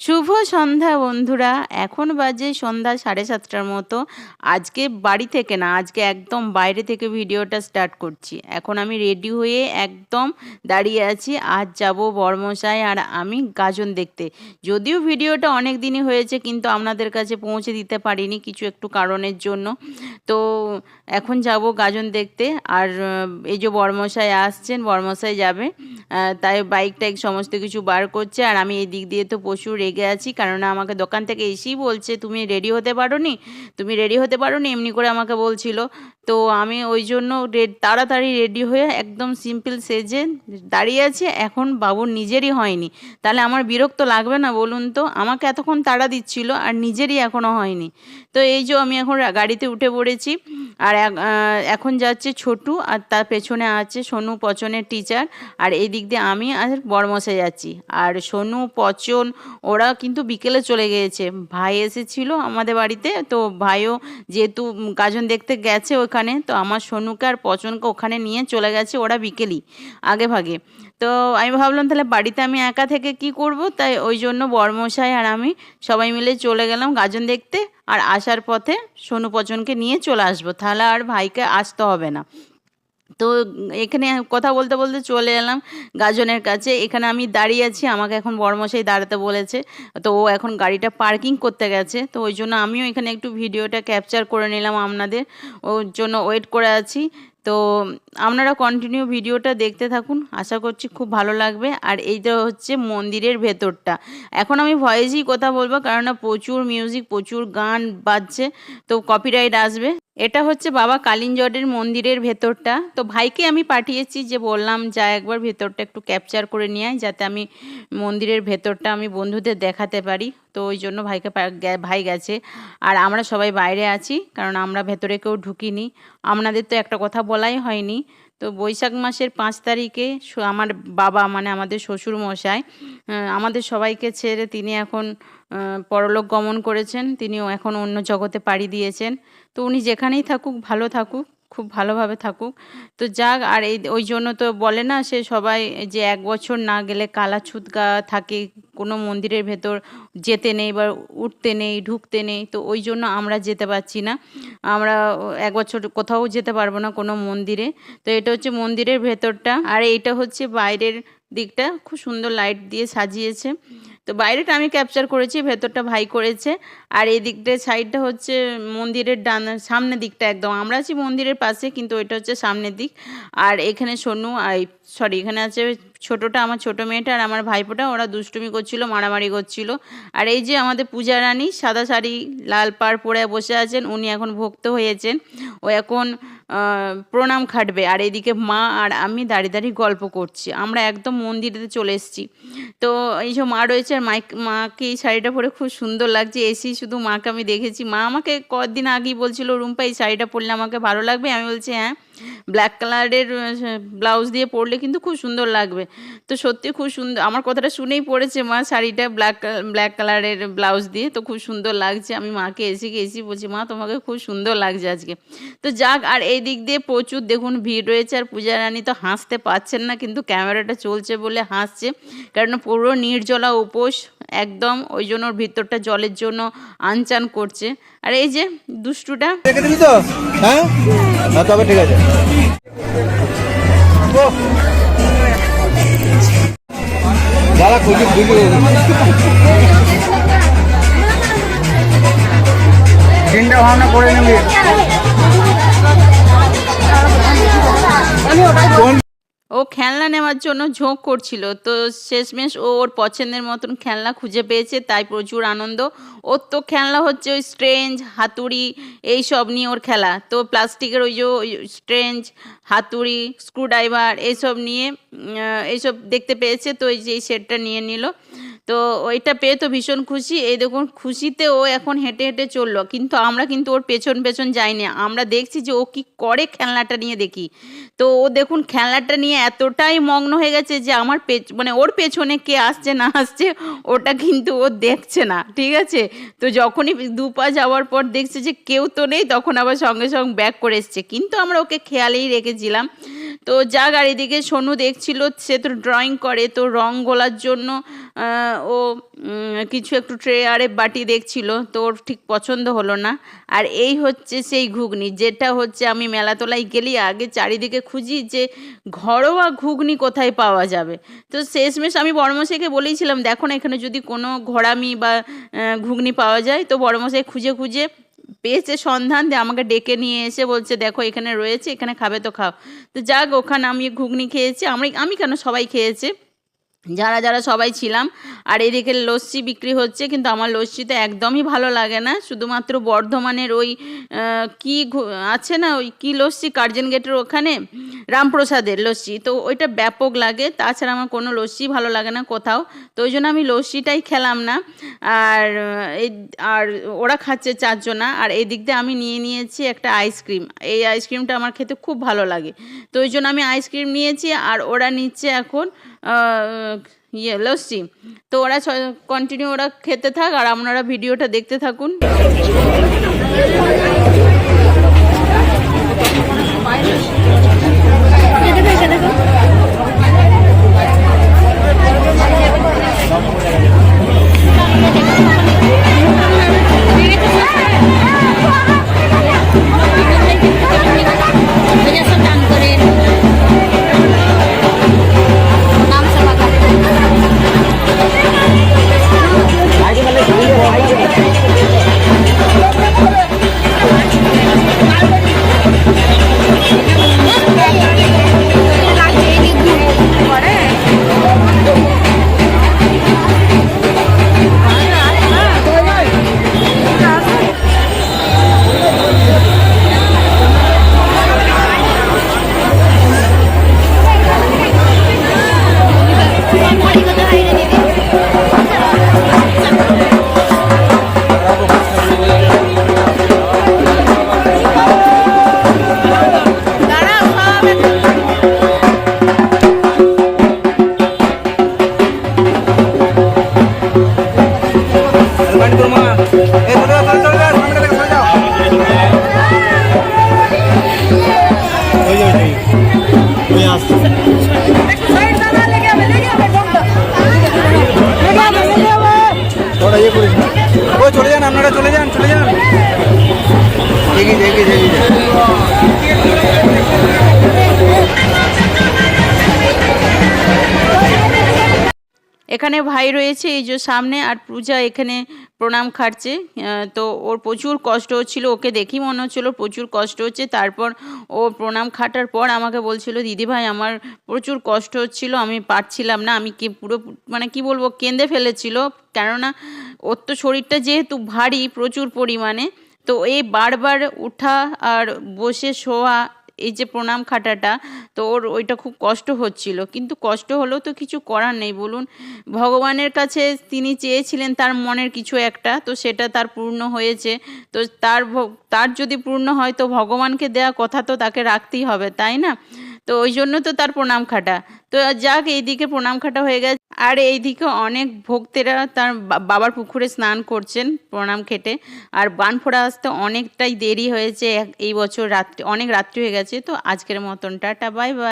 শুভ সন্ধ্যা, বন্ধুরা। এখন বাজে সন্ধ্যা সাড়ে সাতটার মতো। আজকে বাড়ি থেকে না, আজকে একদম বাইরে থেকে ভিডিওটা স্টার্ট করছি। এখন আমি রেডি হয়ে একদম দাঁড়িয়ে আছি। আজ যাব বর্মশাই আর আমি গাজন দেখতে। যদিও ভিডিওটা অনেক দিনই হয়েছে, কিন্তু আপনাদের কাছে পৌঁছে দিতে পারিনি কিছু একটু কারণের জন্য। তো এখন যাব গাজন দেখতে। আর এই যে বর্মশাই আসছেন, বর্মশাই যাবে। তাই বাইক টাইক সমস্ত কিছু বার করছে। আর আমি এই দিক দিয়ে তো প্রচুর রেগে আছি কারণ আমাকে দোকান থেকে এসেই বলছে, তুমি রেডি হতে পারো নি তুমি রেডি হতে পারো নি এমনি করে আমাকে বলছিল। তো আমি ওই জন্য তাড়াতাড়ি রেডি হয়ে একদম সিম্পল সেজে দাঁড়িয়ে আছি, এখন বাবুর নিজেরই হয়নি। তাহলে আমার বিরক্ত লাগবে না বলুন তো? আমাকে এতক্ষণ তাড়া দিচ্ছিল আর নিজেরই এখনও হয়নি। তো এই যে আমি এখন গাড়িতে উঠে পড়েছি, আর এখন যাচ্ছে ছোটু আর তার পেছনে আছে সোনু পচনের টিচার আর এই দিক দিয়ে আমি আর বরমশাই যাচ্ছি। আর সোনু, পচন, ওরা কিন্তু বিকেলে চলে গিয়েছে। ভাই এসেছিল আমাদের বাড়িতে, তো ভাইও যেহেতু গাজন দেখতে গেছে ওখানে, তো আমার সোনুকে আর পচনকে ওখানে নিয়ে চলে গেছে ওরা বিকেলই, আগে ভাগে। তো আমি ভাবলাম তাহলে বাড়িতে আমি একা থেকে কি করব? তাই ওই জন্য বরমশাই আর আমি সবাই মিলে চলে গেলাম গাজন দেখতে, আর আসার পথে সোনু পচনকে নিয়ে চলে আসব। তাহলে আর ভাইকে আসতে হবে না। তো এখানে কথা বলতে বলতে চলে এলাম গাজনের কাছে। এখানে আমি দাঁড়িয়ে আছি, আমাকে এখন বর্মশাই দাঁড়াতে বলেছে। তো ও এখন গাড়িটা পার্কিং করতে গেছে। তো ওই জন্য আমিও এখানে একটু ভিডিওটা ক্যাপচার করে নিলাম আপনাদের। ওর জন্য ওয়েট করে আছি। তো আপনারা কন্টিনিউ ভিডিওটা দেখতে থাকুন। আশা করছি খুব ভালো লাগবে। আর এইটা হচ্ছে মন্দিরের ভেতরটা। এখন আমি ভয়েসই কথা বলব কারণ প্রচুর মিউজিক প্রচুর গান বাজছে, তো কপিরাইট আসবে। এটা হচ্ছে বাবা কালিঞ্জটের মন্দিরের ভেতরটা। তো ভাইকে আমি পাঠিয়েছি যে বললাম, যা একবার ভেতরটা একটু ক্যাপচার করে নিয়ে যাতে আমি মন্দিরের ভেতরটা আমি বন্ধুদের দেখাতে পারি। তো ওই জন্য ভাইকে ভাই গেছে। আর আমরা সবাই বাইরে আছি, কারণ আমরা ভেতরে কেউ ঢুকিনি। আপনাদের তো একটা কথা বলাই হয়নি। তো বৈশাখ মাসের পাঁচ তারিখে আমার বাবা মানে আমাদের শ্বশুর মশাই আমাদের সবাইকে ছেড়ে তিনি এখন পরলোক গমন করেছেন। তিনিও এখন অন্য জগতে পাড়ি দিয়েছেন। তো উনি যেখানেই থাকুক, ভালো থাকুক। খুব ভালোভাবে থাকুক। তো যাক, আর এই, ওই জন্য তো বলে না সে সবাই যে এক বছর না গেলে কালা ছুতকা থাকে, কোনো মন্দিরের ভেতর যেতে নেই বা উঠতে নেই, ঢুকতে নেই, তো ওই জন্য আমরা যেতে পারছি না। আমরা এক বছর কোথাও যেতে পারব না কোনো মন্দিরে। তো এটা হচ্ছে মন্দিরের ভেতরটা। আর এইটা হচ্ছে বাইরের দিকটা। খুব সুন্দর লাইট দিয়ে সাজিয়েছে। তো বাইরেটা আমি ক্যাপচার করেছি, ভেতরটা ভাই করেছে। আর এই দিকটা সাইডটা হচ্ছে মন্দিরের ডান, সামনের দিকটা একদম। আমরা আছি মন্দিরের পাশে, কিন্তু ওইটা হচ্ছে সামনের দিক। আর এখানে সোনু, আই সরি এখানে আছে ছোটোটা, আমার ছোটো মেয়েটা আর আমার ভাইপোটা, ওরা দুষ্টুমি করছিল, মারামারি করছিল। আর এই যে আমাদের পূজা রানী, সাদা শাড়ি, লাল পাড় পরে বসে আছেন, উনি এখন ভক্ত হয়েছেন। ও এখন প্রণাম খাটবে। আর এইদিকে মা আর আমি দাঁড়িয়ে দাঁড়িয়ে গল্প করছি। আমরা একদম মন্দিরেতে চলে এসেছি। তো এই যে মা রয়েছে আর মাইক, মাকে এই শাড়িটা পরে খুব সুন্দর লাগছে। এসেই শুধু মাকে আমি দেখেছি। মা আমাকে কদিন আগেই বলছিল, রুম্পা, এই শাড়িটা পরলে আমাকে ভালো লাগবে? আমি বলছি হ্যাঁ। ব্ল্যাক কালারের ব্লাউজ দিয়ে পরলে কিন্তু খুব সুন্দর লাগবে। তো সত্যি খুব সুন্দর আমার কথাটা শুনেই পড়েছে মা, শাড়িটা ব্ল্যাক ব্ল্যাক কালারের ব্লাউজ দিয়ে। তো খুব সুন্দর লাগছে। আমি মাকে এসে গেছি, বলছি, মা, তোমাকে খুব সুন্দর লাগছে আজকে। তো যাক, আর এই দিক দিয়ে প্রচুর দেখুন ভিড় রয়েছে। আর পূজা রানী তো হাসতে পারছেন না, কিন্তু ক্যামেরাটা চলছে বলে হাসছে। কারণ পুরো নির্জলা উপোস একদম ওই জন্য ওর ভিতরটা জলের জন্য আনচান করছে। আর এই যে দুষ্টুটা। হ্যাঁ? হ্যাঁ তবে ঠিক আছে। খুঁজি খুঁজি চিন্তা ভাবনা করে নিবি। ও খেলনা নেওয়ার জন্য ঝোঁক করছিল। তো শেষমেশ ও ওর পছন্দের মতন খেলনা খুঁজে পেয়েছে, তাই প্রচুর আনন্দ। ওর তো খেলনা হচ্ছে ওই স্ট্রেঞ্জ, হাতুড়ি এই সব নিয়ে ওর খেলা। তো প্লাস্টিকের ওই যে স্ট্রেঞ্জ, হাতুড়ি, স্ক্রুড্রাইভার, এইসব নিয়ে এইসব দেখতে পেয়েছে। তো ওই যে এই সেটটা নিয়ে নিল। তো ওইটা পেয়ে তো ভীষণ খুশি। এই দেখুন, খুশিতে ও এখন হেঁটে হেঁটে চলল। কিন্তু আমরা কিন্তু ওর পেছন পেছন যাইনি। আমরা দেখছি যে ও কি করে খেলনাটা নিয়ে দেখি। তো ও দেখুন, খেলনাটা নিয়ে এতটাই মগ্ন হয়ে গেছে যে আমার মানে ওর পেছনে কে আসছে না আসছে, ওটা কিন্তু ও দেখছে না। ঠিক আছে? তো যখনই দু পা যাওয়ার পর দেখছে যে কেউ তো নেই, তখন আবার সঙ্গে সঙ্গে ব্যাক করে এসছে। কিন্তু আমরা ওকে খেয়ালেই রেখেছিলাম। তো আর এদিকে সোনু দেখছিল, সে তো ড্রয়িং করে, তো রং গোলার জন্য ও কিছু একটু ট্রে আরে বাটি দেখছিল, তো ওর ঠিক পছন্দ হলো না। আর এই হচ্ছে সেই ঘুগনি, যেটা হচ্ছে আমি মেলাতলায় গেলি, আগে চারিদিকে খুঁজি যে ঘরোয়া ঘুগনি কোথায় পাওয়া যাবে। তো শেষমেশ আমি বড়মশাইকে বলেইছিলাম, দেখো না, এখানে যদি কোনো ঘোড়ামি বা ঘুগনি পাওয়া যায়, তো বড়মশাই খুঁজে খুঁজে পেয়েছে সন্ধান, দিয়ে আমাকে ডেকে নিয়ে এসে বলছে, দেখো, এখানে রয়েছে, এখানে খাবে তো খাও। তো যাক, ওখানে আমি ঘুগনি খেয়েছি, আমি আমি কেন সবাই খেয়েছে? যারা যারা সবাই ছিলাম, আর এদিকে লস্যি বিক্রি হচ্ছে, কিন্তু আমার লস্যিতে একদমই ভালো লাগে না। শুধুমাত্র বর্ধমানের ওই কি আছে না ওই কি লস্যি, কার্জন গেটের ওখানে? রামপ্রসাদের লস্যি। তো ওইটা ব্যাপক লাগে, তাছাড়া আমার কোনো লস্যি ভালো লাগে না কোথাও। তো ওই জন্য আমি লস্যিটাই খেলাম না। আর, এই, আর ওরা খাচ্ছে চারজনা, আর এই দিক দিয়ে আমি নিয়ে নিয়েছি একটা আইসক্রিম। এই আইসক্রিমটা আমার খেতে খুব ভালো লাগে। তো ওই জন্য আমি আইসক্রিম নিয়েছি, আর ওরা নিচ্ছে এখন ইয়ে লস্যি তো ওরা কন্টিনিউ ওরা খেতে থাক আর আপনারা ভিডিওটা দেখতে থাকুন। এখানে ভাই রয়েছে, এই যে সামনে, আর পূজা এখানে প্রণাম খাটছে। তো ওর প্রচুর কষ্ট হচ্ছিল, ওকে দেখি মনে হচ্ছিল প্রচুর কষ্ট হচ্ছে। তারপর ও প্রণাম খাটার পর আমাকে বলছিল, দিদি ভাই, আমার প্রচুর কষ্ট হচ্ছিল, আমি পারছিলাম না, আমি কি পুরো মানে কি বলব, কেঁদে ফেলেছিল। কেননা, ওর তো শরীরটা যেহেতু ভারী, প্রচুর পরিমাণে তো এই বারবার উঠা আর বসে শোয়া, এই যে প্রণাম খাটাটা, তো ওর ওইটা খুব কষ্ট হচ্ছিল। কিন্তু কষ্ট হলেও তো কিছু করার নেই, বলুন। ভগবানের কাছে তিনি চেয়েছিলেন তার মনের কিছু একটা, তো সেটা তার পূর্ণ হয়েছে। তো তার তার যদি পূর্ণ হয়, তো ভগবানকে দেয়া কথা তো তাকে রাখতেই হবে, তাই না? তো ওই জন্য তো তার প্রণাম খাটা। তো যাক, এইদিকে প্রণাম খাটা হয়ে গেছে। আর এইদিকে অনেক ভক্তেরা তার বাবার পুকুরে স্নান করছেন প্রণাম খেটে। আর বানফোড়া আসতে অনেকটাই দেরি হয়েছে এই বছর রাত্রি, অনেক রাত্রি হয়ে গেছে। তো আজকের মতন, টাটা, বাই বাই।